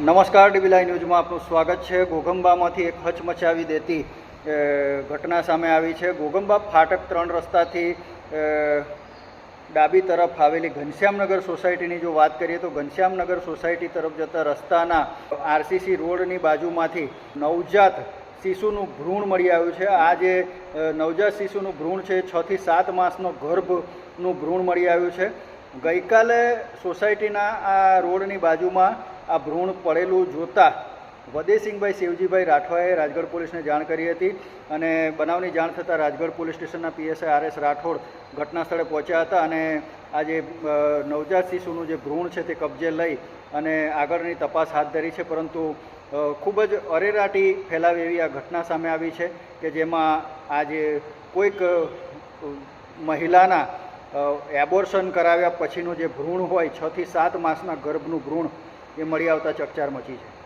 નમસ્કાર ડીબીલાઈ ન્યૂઝમાં આપનું સ્વાગત છે. ગોગંબામાંથી એક હચમચાવી દેતી ઘટના સામે આવી છે. ગોગંબા ફાટક ત્રણ રસ્તાથી ડાબી તરફ આવેલી ઘનશ્યામનગર સોસાયટીની જો વાત કરીએ તો ઘનશ્યામનગર સોસાયટી તરફ જતા રસ્તાના આરસીસી રોડની બાજુમાંથી નવજાત શિશુનું ભ્રૂણ મળી આવ્યું છે. આ જે નવજાત શિશુનું ભ્રૂણ છે છથી સાત માસનો ગર્ભનું ભ્રૂણ મળી આવ્યું છે. ગઈકાલે સોસાયટીના આ રોડની બાજુમાં આ ભ્રૂણ પડેલું જોતા વદેસિંહભાઈ શિવજીભાઈ રાઠવાએ રાજગઢ પોલીસને જાણ કરી હતી અને બનાવની જાણ થતાં રાજગઢ પોલીસ સ્ટેશનના પીએસઆઈ આર એસ રાઠોડ ઘટના સ્થળે પહોંચ્યા હતા અને આ જે નવજાત શિશુનું જે ભ્રૂણ છે તે કબજે લઈ અને આગળની તપાસ હાથ ધરી છે. પરંતુ ખૂબ જ અરેરાટી ફેલાવી એવી આ ઘટના સામે આવી છે કે જેમાં આજે કોઈક મહિલાના એબોર્શન કરાવ્યા પછીનું જે ભ્રૂણ હોય છથી સાત માસના ગર્ભનું ભ્રૂણ એ મળી આવતા ચકચાર મચી છે